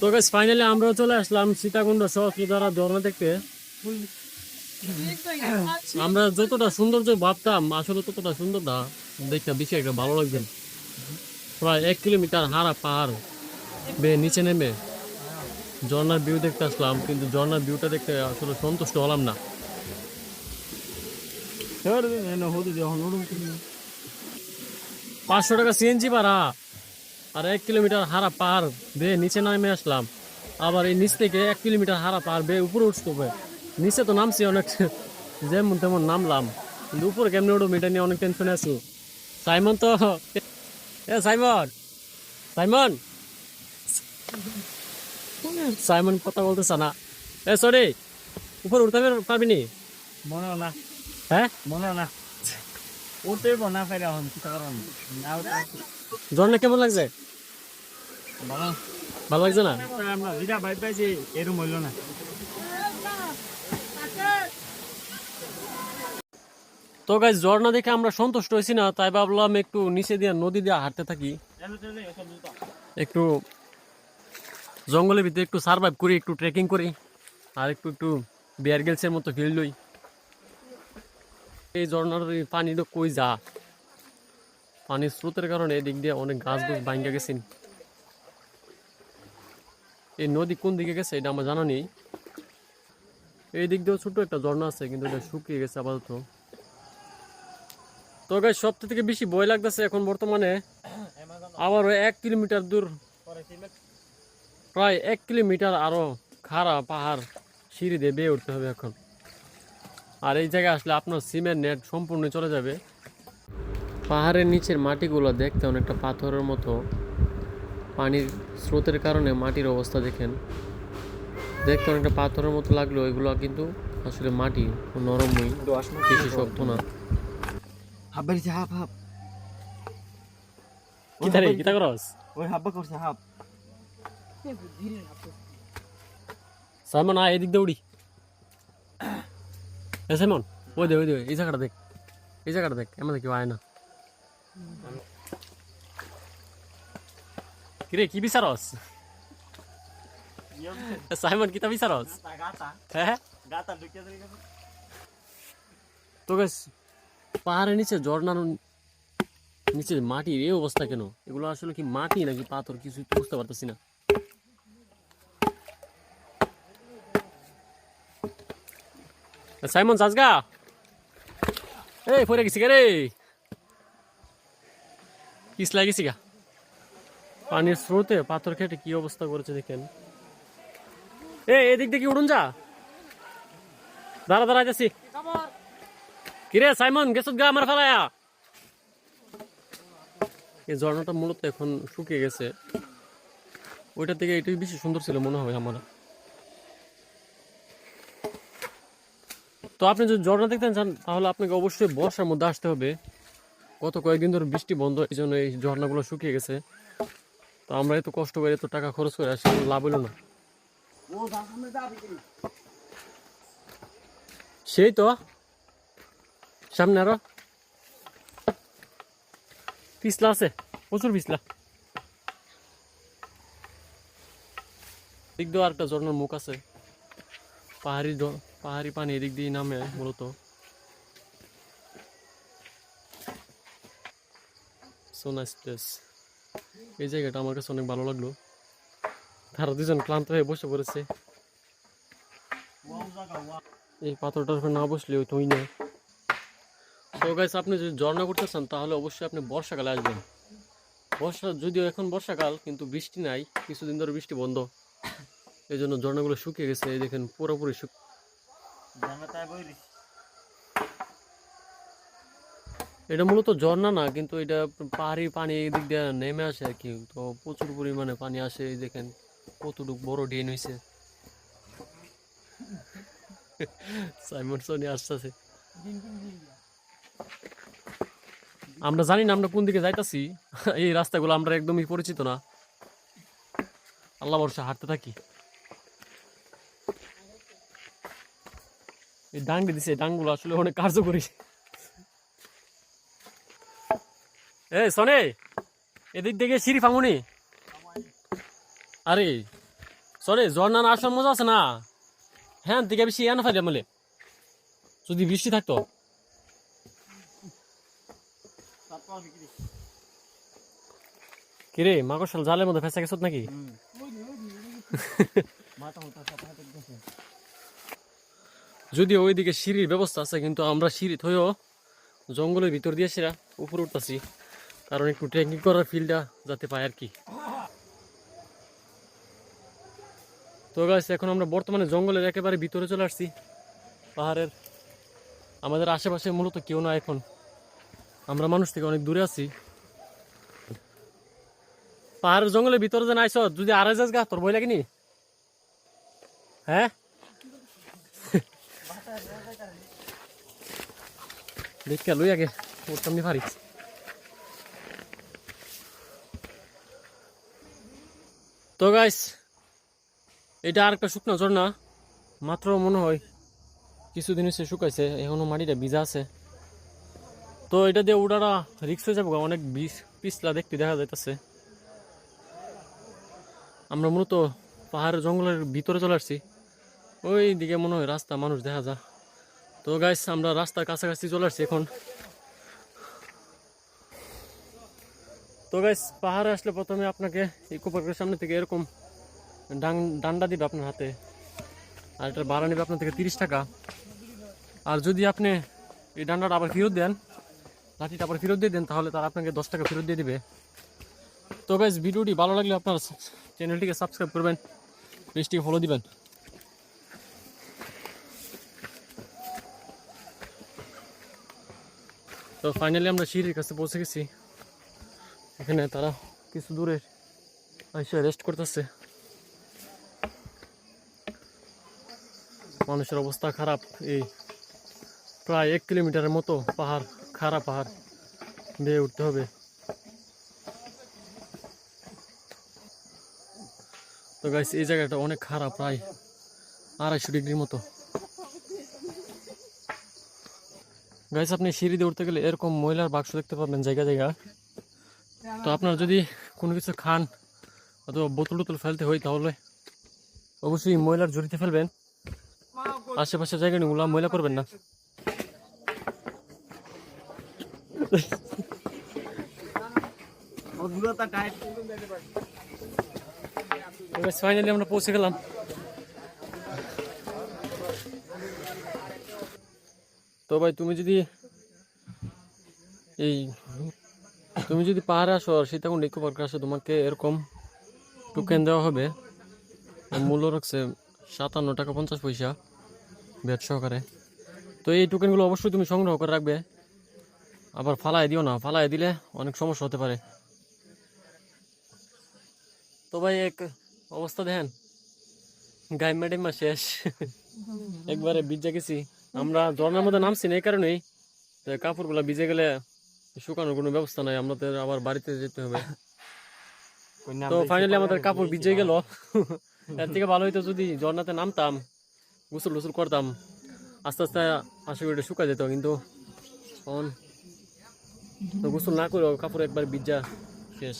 তো ফাইনালি আমরাও চলে আসলাম সীতাকুণ্ড ঝর্ণা দেখতে। আমরা যতটা ভাবতাম, আসলে ততটা সুন্দর না। দেখতে বেশি একটা ভালো লাগছে। না। প্রায় এক কিলোমিটার হারা পাহাড় বেয়ে নিচে নেমে ঝর্ণার ভিউ দেখতে আসলাম, কিন্তু ঝর্ণার ভিউটা দেখতে আসলে সন্তুষ্ট হলাম না। পাঁচশো টাকা সিএনজি ভাড়া। আর এক কিলোমিটার হারা পার বেয়ে নিচে নামে আসলাম। আবার এই নিচ থেকে এক কিলোমিটার হারা পার বেয়ে উপরে উঠতে হবে নিচে তো নামছি অনেক যেমন তেমন নামলাম। কিন্তু উপরে কেমনি উঠবো এটা নিয়ে অনেক টেনশনে আছি। সাইমন তো এ সাইমন সাইমন। সাইমন কথা বলতেছে না। এ সরি উপরে উঠতে পারবি নি? মনে না। হ্যাঁ? মনে না। উঠতে বনা ফেরা হন কি কারণ। না ঝর্ণা কেমন লাগছে? বাবা ভালো লাগছে না? আমরা যেটা ভাই পাইছি এরম হইল না। তো গাইজ ঝর্ণা দেখে আমরা সন্তুষ্ট হয়েছি না তাই ভাবলাম একটু নিচে দিয়ে নদী দিয়ে হাঁটতে থাকি। একটু জঙ্গলের ভিতরে একটু সার্ভাইভ করি একটু ট্রেকিং করি আর একটু একটু বিয়ার গেলসের মতো ফিল লই। এই ঝর্ণার পানিটা কই যা? পানির স্রোতের কারণে এদিক দিয়ে অনেক গাছ গুছ ভাঙ্গা গেছেন এই নদী কোন দিকে গেছে এটা আমার জানা নেই। এই দিক দিয়েও ছোট একটা ঝর্ণা আছে, কিন্তু এটা শুকিয়ে গেছে আপাতত। তো গাছ সব থেকে বেশি ভয় লাগতেছে এখন বর্তমানে আবারও এক কিলোমিটার দূর, প্রায় এক কিলোমিটার আরও খাড়া পাহাড় সিঁড়ি দিয়ে বেয়ে উঠতে হবে এখন। আর এই জায়গায় আসলে আপনার সিমের নেট সম্পূর্ণ চলে যাবে। পাহাড়ের নিচের মাটিগুলো দেখতে অনেকটা পাথরের মতো। পানির স্রোতের কারণে মাটির অবস্থা দেখেন। দেখতে অনেকটা পাথরের মতো লাগল এগুলো কিন্তু আসলে মাটি নরমই বেশি শক্ত না। হাব বেরিয়েছে হাব হাব। কিতা কিতা করস? ওই হাব্বা করছে হাব। সাইমন আয় এদিক দিয়ে উড়ি। এ সাইমন ওই দে ওই দে এই জায়গাটা দেখ। এই জায়গাটা দেখ এমন কেউ আয় না। কিরে কি বিচারস সাইমন কিতা বিচারস হ্যাঁ তো গাছ পাহাড়ের নিচে ঝর্ণার নিচে মাটির এই অবস্থা কেন? এগুলো আসলে কি মাটি নাকি পাথর? কিছু তো বুঝতে পারতেছি না। সাইমন সাজগা এই পরে গেছি গা রে? কিস লাগেছি গা? পানির স্রোতে পাথর খেটে কি অবস্থা করেছে দেখেন। এ এদিক দেখি উড়ুন যা। দাঁড়া দাঁড়া, যাচ্ছি। কিরে, সাইমন গেছত গা আমার ফেলায়া এই ঝর্ণাটা মূলত এখন শুকিয়ে গেছে। ওইটা থেকে এটাই বেশি সুন্দর ছিল মনে হয় আমার। তো আপনি যদি ঝর্ণা দেখতে চান, তাহলে আপনাকে অবশ্যই বর্ষার মধ্যে আসতে হবে। গত কয়েকদিন ধরে বৃষ্টি বন্ধ, এই জন্য এই ঝর্ণাগুলো শুকিয়ে গেছে। তো আমরা এত কষ্ট করে এত টাকা খরচ করে আসলে লাভ হলো না। সেই তো, সামনে আরও। পিছলা আছে, প্রচুর পিছলা। দিক দিয়ে আরেকটা ঝর্ণার মুখ আছে। পাহাড়ি পাহাড়ি পানি এদিক দিয়ে নামে মূলত। So nice place. এই জায়গাটা আমার কাছে অনেক ভালো লাগল। তারা দুজন ক্লান্ত হয়ে বসে পড়েছে। এই পাথরটার উপর না বসলে ওই তুই না। তো গাইস আপনি যদি ঝর্ণা করতে চান, তাহলে অবশ্যই আপনি বর্ষাকালে আসবেন। বর্ষা যদিও এখন বর্ষাকাল, কিন্তু বৃষ্টি নাই। কিছুদিন ধরে বৃষ্টি বন্ধ। এই জন্য ঝর্ণাগুলো শুকিয়ে গেছে। এই দেখেন পুরোপুরি শুক এটা মূলত ঝর্ণা না, কিন্তু এটা পাহাড়ি পানি এই দিক দিয়ে নেমে আসে আর কি। তো প্রচুর পরিমাণে পানি আসে, এই দেখেন কতটুকু বড় ড্রেন হয়েছে আসতেছে। আমরা জানি না আমরা কোন দিকে যাইতাছি, এই রাস্তাগুলো আমরা একদমই পরিচিত না। আল্লাহ বর্ষা হাঁটতে থাকি। এই ডাঙ্গি দিছে ডাঙ্গুলো আসলে অনেক কার্যকরী। সনে, এদিক থেকে সিঁড়ি ফামুনি আরে সরি ঝর্ণার আসল মজা আছে না? হ্যাঁ দিকে বেশি এনে ফাইদে বলে যদি বৃষ্টি থাকতো। কিরে মাকড়সাল জালের মধ্যে ফেসে গেছত নাকি? যদিও ওইদিকে সিঁড়ির ব্যবস্থা আছে, কিন্তু আমরা সিঁড়ি থইও জঙ্গলের ভিতর দিয়ে সেরা উপরে উঠতেছি। কারণ একটু ট্রেকিং করার ফিলটা যাতে পাই আর কি তো গাছ এখন আমরা বর্তমানে জঙ্গলের একেবারে ভিতরে চলে আসছি। পাহাড়ের আমাদের আশেপাশে মূলত কেউ না এখন। আমরা মানুষ থেকে অনেক দূরে আছি। পাহাড়ের জঙ্গলের ভিতরে যে নাইছ, যদি আড়াই যাস গা, তোর বই লাগেনি হ্যাঁ? দেখে লই আগে উঠতাম নি পারিস তো গাইস এটা আর একটা শুকনো ঝর্ণা। মাত্র মনে হয় কিছুদিন হচ্ছে শুকাইছে, এখনও মাটিটা ভিজা আছে। তো এটা দিয়ে উঠাটা রিক্স হয়ে যাব অনেক বিষ পিছলা দেখতে দেখা যাইতেছে। আমরা মূলত পাহাড়ের জঙ্গলের ভিতরে চলে আসছি। ওই দিকে মনে হয় রাস্তা মানুষ দেখা যায় তো গাইস আমরা রাস্তার কাছাকাছি চলে আসছি এখন। তো গাইস পাহাড়ে আসলে প্রথমে আপনাকে ইকো পার্কের সামনে থেকে এরকম ডান্ডা দিবে আপনার হাতে। আর এটার ভাড়া নেবে আপনার থেকে তিরিশ টাকা। আর যদি আপনি এই ডান্ডাটা আবার ফেরত দেন, লাঠিটা আবার ফেরত দিয়ে দেন, তাহলে তারা আপনাকে দশ টাকা ফেরত দিয়ে দিবে। তো গাইস ভিডিওটি ভালো লাগলে আপনার চ্যানেলটিকে সাবস্ক্রাইব করবেন, পেজটিকে ফলো দিবেন। তো ফাইনালি আমরা সিঁড়ির কাছে পৌঁছে গেছি। এখানে তারা কিছু দূরে এসে রেস্ট করতেছে। মানুষের অবস্থা খারাপ। এই প্রায় এক কিলোমিটারের মতো পাহাড় খারাপ পাহাড় বেয়ে উঠতে হবে। তো গাইস এই জায়গাটা অনেক খারাপ প্রায় আড়াইশো ডিগ্রির মতো। গাইস আপনি সিঁড়ি দিয়ে উঠতে গেলে এরকম ময়লার বাক্স দেখতে পাবেন জায়গা জায়গা। তো আপনার যদি কোনো কিছু খান অথবা বোতল টোতল ফেলতে হয় তাহলে অবশ্যই ময়লার ঝুড়িতে ফেলবেন। আশেপাশের জায়গাগুলো ময়লা করবেন না। ফাইনালি আমরা পৌঁছে গেলাম। তো ভাই, তুমি যদি এই তুমি যদি পাহাড়ে আসো আর সীতাকুণ্ড ইকো পার্কে আসো, তোমাকে এরকম টোকেন দেওয়া হবে। মূল্য রাখছে সাতান্ন টাকা পঞ্চাশ পয়সা ব্যাট সহকারে। তো এই টোকেনগুলো অবশ্যই তুমি সংগ্রহ করে রাখবে। আবার ফালায় দিও না ফালায় দিলে অনেক সমস্যা হতে পারে। তো ভাই, এক অবস্থা দেখেন। গাই ম্যাডামা শেষ। একবারে ভিজে গেছি। আমরা ঝর্ণার মধ্যে নামছি না, এই কারণেই। কাপড়গুলো ভিজে গেলে শুকানোর কোনো ব্যবস্থা নাই আমাদের আবার বাড়িতে যেতে হবে। তো ফাইনালি আমাদের কাপড় ভিজে গেল। এর থেকে ভালো হইতো যদি ঝর্ণাতে নামতাম গোসল টুসল করতাম। আস্তে আস্তে আশা করি শুকা যেত কিন্তু তখন তো গোসল না করে কাপড় একবার ভিজা শেষ।